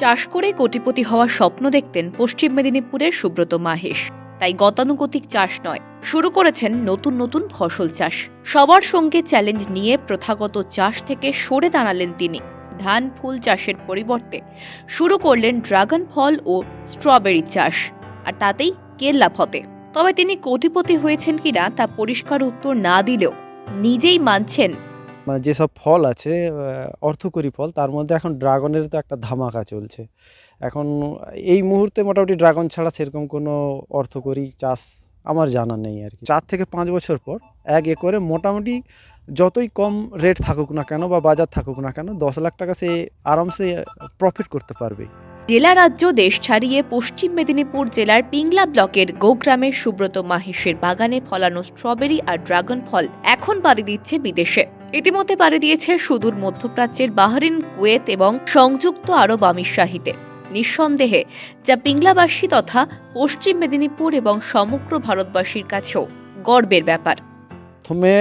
চাষ করে কোটিপতি হওয়ার স্বপ্ন দেখতেন পশ্চিম মেদিনীপুরের সুব্রত মাহেশ। তাই গতানুগতিক চাষ নয়, শুরু করেছেন নতুন নতুন ফসল চাষ। সবার সঙ্গে চ্যালেঞ্জ নিয়ে প্রথাগত চাষ থেকে সরে দাঁড়ালেন তিনি। ধান, ফুল চাষের পরিবর্তে শুরু করলেন ড্রাগন ফল ও স্ট্রবেরি চাষ, আর তাতেই কেল্লা ফতে। তবে তিনি কোটিপতি হয়েছেন কিনা তা পরিষ্কার উত্তর না দিলেও নিজেই মানছেন মানে যেসব ফল আছে অর্থকরী ফল, তার মধ্যে এখন ড্রাগনের তো একটা ধামাকা চলছে। এখন এই মুহূর্তে মোটামুটি ড্রাগন ছাড়া সেরকম কোনো অর্থকরী চাষ আমার জানা নেই আর কি। চার থেকে পাঁচ বছর পর এক একরে মোটামুটি যতই কম রেট থাকুক না কেন বা বাজার থাকুক না কেন, দশ লাখ টাকা সে আরামসে প্রফিট করতে পারবে। জেলা রাজ্য, দেশ ছাড়িয়ে পশ্চিম মেদিনীপুর জেলার পিংলা ব্লকের গোগ্রামের সুব্রত মাহেশের বাগানে ফলানো স্ট্রবেরি আর ড্রাগন ফল এখন পাড়ি দিচ্ছে বিদেশে। ইতিমধ্যে পাড়ি দিয়েছে সুদূর মধ্যপ্রাচ্যের বাহরিন, কুয়েত এবং সংযুক্ত আরব আমিরশাহিতে নিঃসন্দেহে, যা পিংলাবাসী তথা পশ্চিম মেদিনীপুর এবং সমগ্র ভারতবাসীর কাছেও গর্বের ব্যাপার। প্রথমে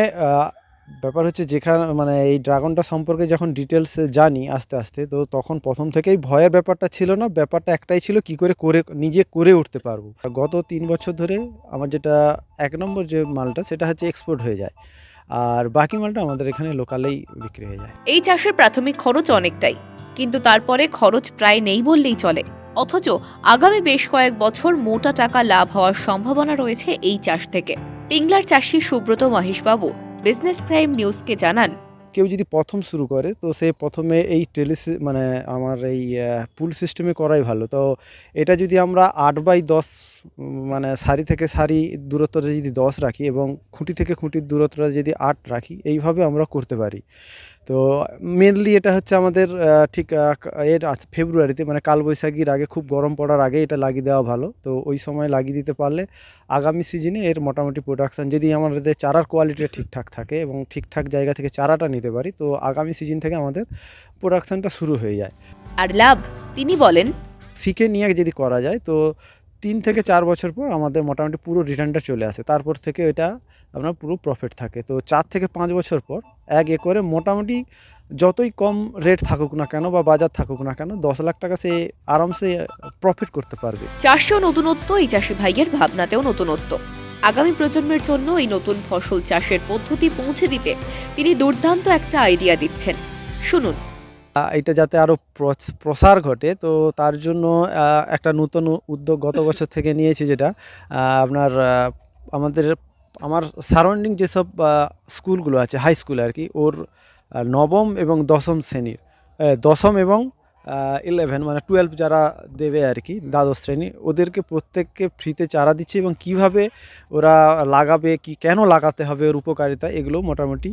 ব্যাপার হচ্ছে যেখানে মানে এই ড্রাগনটা সম্পর্কে যখন ডিটেলস জানি আস্তে আস্তে, তো তখন প্রথম থেকেই ভয়ের ব্যাপারটা ছিল না, ব্যাপারটা একটাই ছিল কি করে করে, নিজে করে উঠতে পারব। গত তিন বছর ধরে আমার যেটা এক নম্বর যে মালটা, সেটা হচ্ছে এক্সপোর্ট হয়ে যায়। আর বাকি মালটা আমাদের এখানে লোকালেই বিক্রি হয়ে যায়। এই চাষের প্রাথমিক খরচ অনেকটাই, কিন্তু তারপরে খরচ প্রায় নেই বললেই চলে। অথচ আগামী বেশ কয়েক বছর মোটা টাকা লাভ হওয়ার সম্ভাবনা রয়েছে এই চাষ থেকে। পিংলার চাষি সুব্রত মহেশবাবু বিজনেস প্রাইম নিউজকে জানান কেউ যদি প্রথম শুরু করে, তো সে প্রথমে এই টেলি মানে আমার এই পুল সিস্টেমে করাই ভালো। তো এটা যদি আমরা আট বাই দশ মানে সারি থেকে সারি দূরত্বটা যদি দশ রাখি এবং খুঁটি থেকে খুঁটির দূরত্বটা যদি আট রাখি, এইভাবে আমরা করতে পারি। তো মেনলি এটা হচ্ছে আমাদের ঠিক এর ফেব্রুয়ারিতে মানে কালবৈশাখীর আগে খুব গরম পড়ার আগে এটা লাগিয়ে দেওয়া ভালো। তো ওই সময় লাগিয়ে দিতে পারলে আগামী সিজনে এর মোটামুটি প্রোডাকশান যদি আমাদের চারার কোয়ালিটিটা ঠিকঠাক থাকে এবং ঠিকঠাক জায়গা থেকে চারাটা নিতে পারি তো আগামী সিজন থেকে আমাদের প্রোডাকশানটা শুরু হয়ে যায়। আর লাভ? তিনি বলেন। শিখে নিয়ে যদি করা যায় তো তিন থেকে চার বছর পর আমাদের মোটামুটি পুরো রিটার্নটা চলে আসে। তারপর থেকে এটা আপনার পুরো প্রফিট থাকে। তো চার থেকে পাঁচ বছর পর এক একরে মোটামুটি যতই কম রেট থাকুক না কেন বা বাজার থাকুক না কেন দশ লাখ টাকা সে আরামসে প্রফিট করতে পারবে। চাষেও নতুনত্ব এই চাষি ভাইয়ের ভাবনাতেও নতুনত্ব। আগামী প্রজন্মের জন্য এই নতুন ফসল চাষের পদ্ধতি পৌঁছে দিতে তিনি দুর্দান্ত একটা আইডিয়া দিচ্ছেন। শুনুন। এটা যাতে আরও প্রসার ঘটে তো তার জন্য একটা নতুন উদ্যোগ গত বছর থেকে নিয়েছি যেটা। আপনার আমাদের আমার সারাউন্ডিং যেসব স্কুলগুলো আছে হাই স্কুল আর কি, ওর নবম এবং দশম শ্রেণির দশম এবং ইলেভেন মানে টুয়েলভ যারা দেবে আর কি, দ্বাদশ শ্রেণি, ওদেরকে প্রত্যেককে ফ্রিতে চারা দিচ্ছে এবং কীভাবে ওরা লাগাবে, কি, কেন লাগাতে হবে, ওর উপকারিতা এগুলো মোটামুটি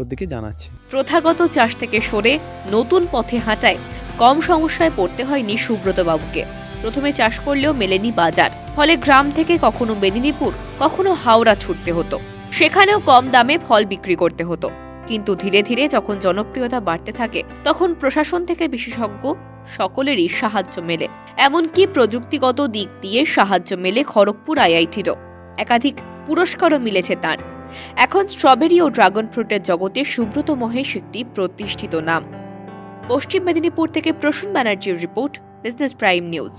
ওদেরকে জানাচ্ছে। প্রথাগত চাষ থেকে সরে নতুন পথে হাঁটায় কম সমস্যায় পড়তে হয়নি সুব্রত বাবুকে প্রথমে চাষ করলেও মেলেনি বাজার। ফলে গ্রাম থেকে কখনো মেদিনীপুর, কখনো হাওড়া ছুটতে হতো। সেখানেও কম দামে ফল বিক্রি করতে হতো। কিন্তু ধীরে ধীরে যখন জনপ্রিয়তা বাড়তে থাকে, তখন প্রশাসন থেকে বিশেষজ্ঞ সকলেরই সাহায্য মেলে। এমনকি প্রযুক্তিগত দিক দিয়ে সাহায্য মেলে খড়গপুর আইআইটিরও। একাধিক পুরস্কারও মিলেছে তার। এখন স্ট্রবেরি ও ড্রাগন ফ্রুটের জগতে সুব্রত মহেশ একটি প্রতিষ্ঠিত নাম। পশ্চিম মেদিনীপুর থেকে প্রসূন ব্যানার্জির রিপোর্ট বিজনেস প্রাইম নিউজ